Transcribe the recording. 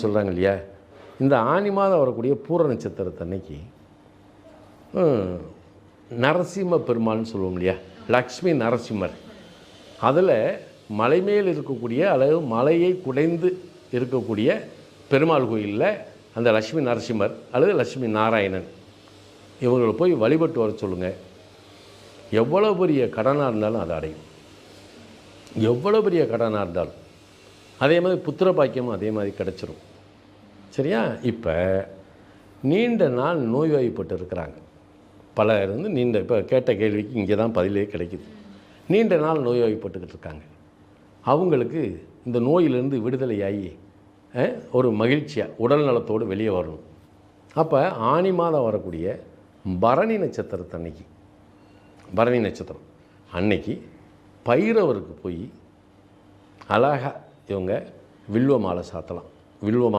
சொல்கிறாங்க இல்லையா இந்த ஆனி மாதம் வரக்கூடிய பூர நட்சத்திரத்தன்னைக்கு அன்னைக்கு நரசிம்ம பெருமாள்னு சொல்லுவோம் இல்லையா? லக்ஷ்மி நரசிம்மர். அதில் மலை மேல் இருக்கக்கூடிய அல்லது மலையை குடைந்து இருக்கக்கூடிய பெருமாள் கோயிலில் அந்த லக்ஷ்மி நரசிம்மர் அல்லது லட்சுமி நாராயணன் இவங்களை போய் வழிபட்டு வர சொல்லுங்கள் எவ்வளோ பெரிய கடனாக இருந்தாலும் அதை அடையும். எவ்வளோ பெரிய கடனாக இருந்தாலும். அதே மாதிரி புத்திர பாக்கியமும் அதே மாதிரி கிடச்சிரும். சரியா? இப்போ நீண்ட நாள் நோய்வாய்ப்பட்டு இருக்கிறாங்க. பலர் வந்து நீண்ட இப்போ கேட்ட கேள்விக்கு இங்கே தான் பதிலே கிடைக்குது. நீண்ட நாள் நோய்வாய்ப்பட்டுக்கிட்டு இருக்காங்க. அவங்களுக்கு இந்த நோயிலிருந்து விடுதலையாகி ஒரு மகிழ்ச்சியாக உடல் நலத்தோடு வெளியே வரணும். அப்போ ஆனி மாதம் வரக்கூடிய பரணி நட்சத்திரத்தன்னைக்கு பரணி நட்சத்திரம். அன்னைக்கு பைரவருக்கு போய் அழகாக இவங்க வில்வ மாலை சாத்தலாம். வில்வ